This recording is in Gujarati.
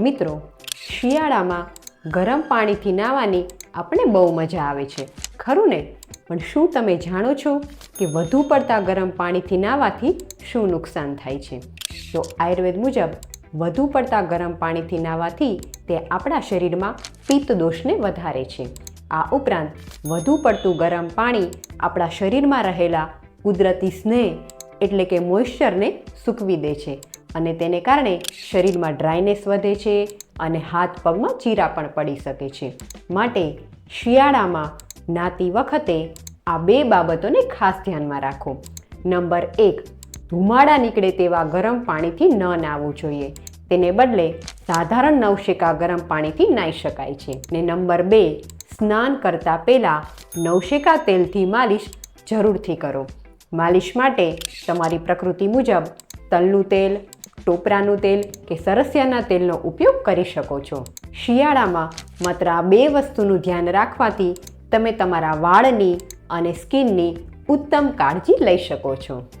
મિત્રો, શિયાળામાં ગરમ પાણીથી નાહવાની આપણે બહુ મજા આવે છે, ખરું ને? પણ શું તમે જાણો છો કે વધુ પડતા ગરમ પાણીથી નાહવાથી શું નુકસાન થાય છે? તો આયુર્વેદ મુજબ, વધુ પડતા ગરમ પાણીથી નાહવાથી તે આપણા શરીરમાં પિત્ત દોષને વધારે છે. આ ઉપરાંત, વધુ પડતું ગરમ પાણી આપણા શરીરમાં રહેલા કુદરતી સ્નેહ એટલે કે મોઇશ્ચરને સૂકવી દે છે. અને તેને કારણે શરીરમાં ડ્રાયનેસ વધે છે અને હાથ પગમાં ચીરા પણ પડી શકે છે. માટે શિયાળામાં નાતી વખતે આ બે બાબતોને ખાસ ધ્યાનમાં રાખો. નંબર એક, ધુમાડા નીકળે તેવા ગરમ પાણીથી ન નાહવું જોઈએ. તેને બદલે સાધારણ નવશેકા ગરમ પાણીથી નાહી શકાય છે. ને નંબર બે, સ્નાન કરતાં પહેલાં નવશેકા તેલથી માલિશ જરૂરથી કરો. માલિશ માટે તમારી પ્રકૃતિ મુજબ તલનું તેલ ટોપરાનું તેલ કે સરસિયાના તેલનો ઉપયોગ કરી શકો છો. શિયાળામાં માત્ર આ બે વસ્તુનું ધ્યાન રાખવાથી તમે તમારા વાળની અને સ્કિનની ઉત્તમ કાળજી લઈ શકો છો.